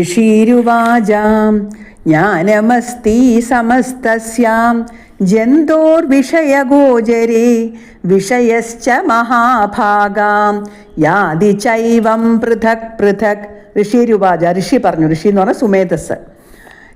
ഋഷീരുവാചാം ജ്ഞാനമസ്തി സമസ്തസ്യാം. ജന്തോർവിഷയഗോചരേ വിഷയശ്ച മഹാഭാഗാം. യാതി ചൈവം പൃഥക് പൃഥക്. ഋഷീരുവാച ഋഷി പറഞ്ഞു ഋഷി എന്ന് പറഞ്ഞാൽ സുമേധസ്.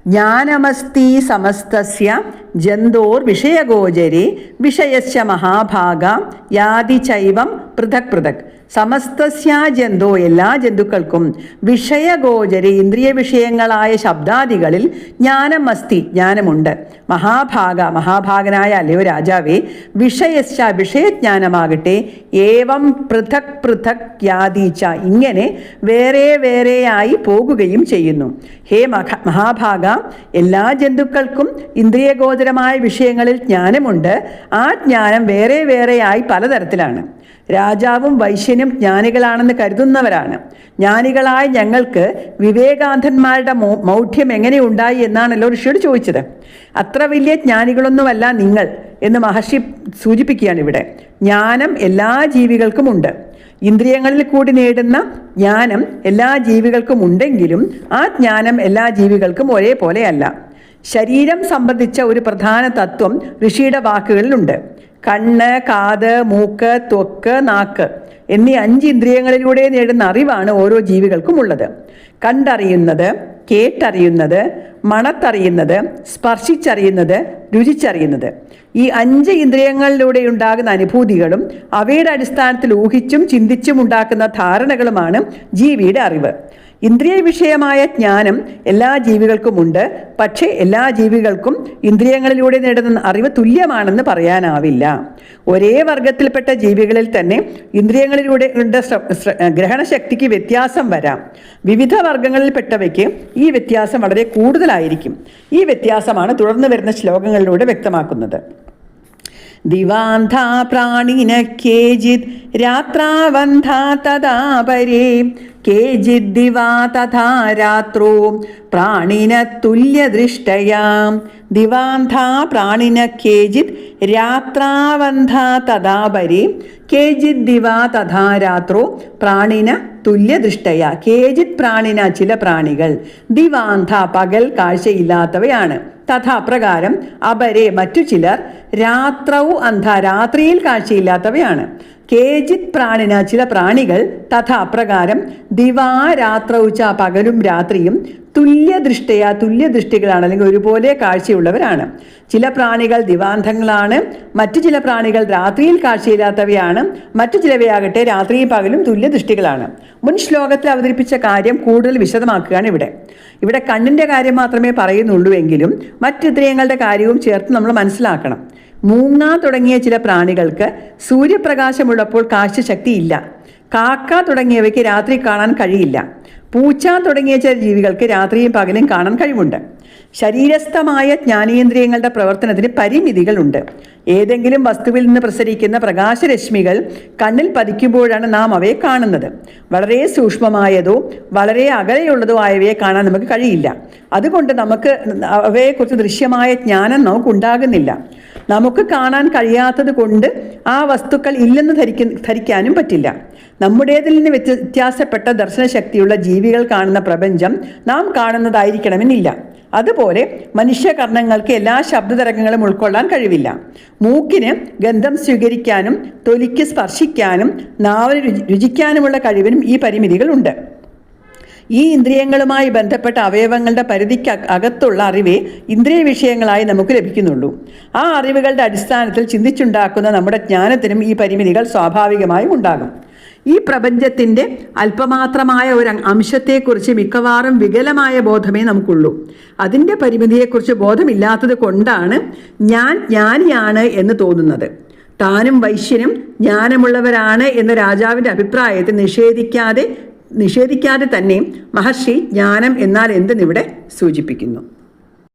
ജ്ഞാനമസ്തി സമസ്തസ്യ. ജന്തോർ വിഷയഗോചരി വിഷയശ്ച മഹാഭാഗ. യാതി ചൈവം പൃഥക് പൃഥക്. സമസ്തസ്യ ജന്തോ എല്ലാ ജന്തുക്കൾക്കും വിഷയഗോചരി ഇന്ദ്രിയ വിഷയങ്ങളായ ശബ്ദാദികളിൽ ജ്ഞാനം അസ്തി ജ്ഞാനമുണ്ട്. മഹാഭാഗ മഹാഭാഗനായ അല്ലയോ രാജാവേ വിഷയശ്ച വിഷയജ്ഞാനമാകട്ടെ ഏവം പൃഥക് പൃഥക് യാതീച്ച ഇങ്ങനെ വേറെ വേറെയായി പോകുകയും ചെയ്യുന്നു. ഹേ മഹ മഹാഭാഗ എല്ലാ ജന്തുക്കൾക്കും ഇന്ദ്രിയഗോചരമായ വിഷയങ്ങളിൽ ജ്ഞാനമുണ്ട്. ആ ജ്ഞാനം വേറെ വേറെയായി പലതരത്തിലാണ്. രാജാവും വൈശ്യനും ജ്ഞാനികളാണെന്ന് കരുതുന്നവരാണ്. ജ്ഞാനികളായ ഞങ്ങൾക്ക് വിവേകാന്ധന്മാരുടെ മൗഢ്യം എങ്ങനെ ഉണ്ടായി എന്നാണല്ലോ ഋഷിയോട് ചോദിച്ചത്. അത്ര വലിയ ജ്ഞാനികളൊന്നുമല്ല നിങ്ങൾ എന്ന് മഹർഷി സൂചിപ്പിക്കുകയാണ് ഇവിടെ. ജ്ഞാനം എല്ലാ ജീവികൾക്കും ഉണ്ട്. ഇന്ദ്രിയങ്ങളിൽ കൂടി നേടുന്ന ജ്ഞാനം എല്ലാ ജീവികൾക്കും ഉണ്ടെങ്കിലും ആ ജ്ഞാനം എല്ലാ ജീവികൾക്കും ഒരേപോലെയല്ല. ശരീരം സംബന്ധിച്ച ഒരു പ്രധാന തത്വം ഋഷിയുടെ വാക്കുകളിലുണ്ട്. കണ്ണ് കാത് മൂക്ക് ത്വക്ക് നാക്ക് എന്നീ അഞ്ച് ഇന്ദ്രിയങ്ങളിലൂടെ നേടുന്ന അറിവാണ് ഓരോ ജീവികൾക്കും ഉള്ളത്. കണ്ടറിയുന്നത് കേട്ടറിയുന്നത് മണത്തറിയുന്നത് സ്പർശിച്ചറിയുന്നത് രുചിച്ചറിയുന്നത്. ഈ അഞ്ച് ഇന്ദ്രിയങ്ങളിലൂടെ ഉണ്ടാകുന്ന അനുഭൂതികളും അവയുടെ അടിസ്ഥാനത്തിൽ ഊഹിച്ചും ചിന്തിച്ചും ഉണ്ടാക്കുന്ന ധാരണകളുമാണ് ജീവിയുടെ അറിവ്. ഇന്ദ്രിയ വിഷയമായ ജ്ഞാനം എല്ലാ ജീവികൾക്കുമുണ്ട്. പക്ഷേ എല്ലാ ജീവികൾക്കും ഇന്ദ്രിയങ്ങളിലൂടെ നേടുന്ന അറിവ് തുല്യമാണെന്ന് പറയാനാവില്ല. ഒരേ വർഗത്തിൽപ്പെട്ട ജീവികളിൽ തന്നെ ഇന്ദ്രിയങ്ങളിലൂടെ ഗ്രഹണശക്തിക്ക് വ്യത്യാസം വരാം. വിവിധ വർഗങ്ങളിൽപ്പെട്ടവയ്ക്ക് ഈ വ്യത്യാസം വളരെ കൂടുതലായിരിക്കും. ഈ വ്യത്യാസമാണ് തുടർന്ന് വരുന്ന ശ്ലോകങ്ങളിലൂടെ വ്യക്തമാക്കുന്നത്. രാത്രാവന്ധാ തഥാ പരേ. കേചിത് ദിവാ തഥാ രാത്രോ പ്രാണിന തുല്യദൃഷ്ടയാം ദിവാന്ധാ പ്രാണിന കേചിത് രാത്രാവന്ധാ തഥാ പരേ. കേചിത് ദിവാ തഥാ രാത്രോ പ്രാണിന തുല്യദൃഷ്ടയ കേജിത് പ്രാണിന ചില പ്രാണികൾ. ദിവാന്ധ പകൽ കാഴ്ചയില്ലാത്തവയാണ്. തഥാ പ്രകാരം അപരെ മറ്റു ചിലർ രാത്രവും അന്ധ രാത്രിയിൽ കാഴ്ചയില്ലാത്തവയാണ്. കേജിത് പ്രാണിന ചില പ്രാണികൾ തഥാ പ്രകാരം ദിവാരാത്രൗച്ച പകലും രാത്രിയും തുല്യദൃഷ്ടയ തുല്യദൃഷ്ടികളാണ് അല്ലെങ്കിൽ ഒരുപോലെ കാഴ്ചയുള്ളവരാണ്. ചില പ്രാണികൾ ദിവാന്ധങ്ങളാണ് മറ്റു ചില പ്രാണികൾ രാത്രിയിൽ കാഴ്ചയില്ലാത്തവയാണ് മറ്റു ചിലവയാകട്ടെ രാത്രിയും പകലും തുല്യദൃഷ്ടികളാണ് മുൻ ശ്ലോകത്തിൽ അവതരിപ്പിച്ച കാര്യം കൂടുതൽ വിശദമാക്കുകയാണ് ഇവിടെ. ഇവിടെ കണ്ണിന്റെ കാര്യം മാത്രമേ പറയുന്നുള്ളൂ എങ്കിലും മറ്റിന്ദ്രിയങ്ങളുടെ കാര്യവും ചേർത്ത് നമ്മൾ മനസ്സിലാക്കണം. മൂങ്ങ തുടങ്ങിയ ചില പ്രാണികൾക്ക് സൂര്യപ്രകാശമുള്ളപ്പോൾ കാഴ്ചശക്തിയില്ല കാക്ക തുടങ്ങിയവയ്ക്ക് രാത്രി കാണാൻ കഴിയില്ല. പൂച്ച തുടങ്ങിയ ചില ജീവികൾക്ക് രാത്രിയും പകലും കാണാൻ കഴിവുണ്ട്. ശരീരസ്ഥമായ ജ്ഞാനേന്ദ്രിയങ്ങളുടെ പ്രവർത്തനത്തിന് പരിമിതികളുണ്ട്. ഏതെങ്കിലും വസ്തുവിൽ നിന്ന് പ്രസരിക്കുന്ന പ്രകാശരശ്മികൾ കണ്ണിൽ പതിക്കുമ്പോഴാണ് നാം അവയെ കാണുന്നത്. വളരെ സൂക്ഷ്മമായതോ വളരെ അകലെയുള്ളതോ ആയവയെ കാണാൻ നമുക്ക് കഴിയില്ല. അതുകൊണ്ട് നമുക്ക് അവയെക്കുറിച്ച് ദൃശ്യമായ ജ്ഞാനം നമുക്കുണ്ടാകുന്നില്ല. നമുക്ക് കാണാൻ കഴിയാത്തത് കൊണ്ട് ആ വസ്തുക്കൾ ഇല്ലെന്ന് ധരിക്ക ധരിക്കാനും പറ്റില്ല. നമ്മുടേതിൽ നിന്ന് വ്യത്യ- വ്യത്യാസപ്പെട്ട ദർശനശക്തിയുള്ള ജീവികൾ കാണുന്ന പ്രപഞ്ചം നാം കാണുന്നതായിരിക്കണമെന്നില്ല. അതുപോലെ മനുഷ്യകർണങ്ങൾക്ക് എല്ലാ ശബ്ദതരംഗങ്ങളും ഉൾക്കൊള്ളാൻ കഴിവില്ല. മൂക്കിന് ഗന്ധം സ്വീകരിക്കാനും തൊലിക്ക് സ്പർശിക്കാനും നാവിന് രുചി രുചിക്കാനുമുള്ള കഴിവിനും ഈ പരിമിതികളുണ്ട്. ഈ ഇന്ദ്രിയങ്ങളുമായി ബന്ധപ്പെട്ട അവയവങ്ങളുടെ പരിധിക്ക് അകത്തുള്ള അറിവേ ഇന്ദ്രിയ വിഷയങ്ങളായി നമുക്ക് ലഭിക്കുന്നുള്ളൂ. ആ അറിവുകളുടെ അടിസ്ഥാനത്തിൽ ചിന്തിച്ചുണ്ടാക്കുന്ന നമ്മുടെ ജ്ഞാനത്തിനും ഈ പരിമിതികൾ സ്വാഭാവികമായും ഉണ്ടാകും. ഈ പ്രപഞ്ചത്തിന്റെ അല്പമാത്രമായ ഒരു അംശത്തെക്കുറിച്ച് മിക്കവാറും വികലമായ ബോധമേ നമുക്കുള്ളൂ. അതിന്റെ പരിമിതിയെക്കുറിച്ച് ബോധമില്ലാത്തത് കൊണ്ടാണ് ഞാൻ ജ്ഞാനിയാണ് എന്ന് തോന്നുന്നത്. താനും വൈശ്യനും ജ്ഞാനമുള്ളവരാണ് എന്ന രാജാവിന്റെ അഭിപ്രായത്തെ നിഷേധിക്കാതെ നിഷേധിക്കാതെ തന്നെ മഹർഷി ജ്ഞാനം എന്നാൽ എന്തെന്നിവിടെ സൂചിപ്പിക്കുന്നു.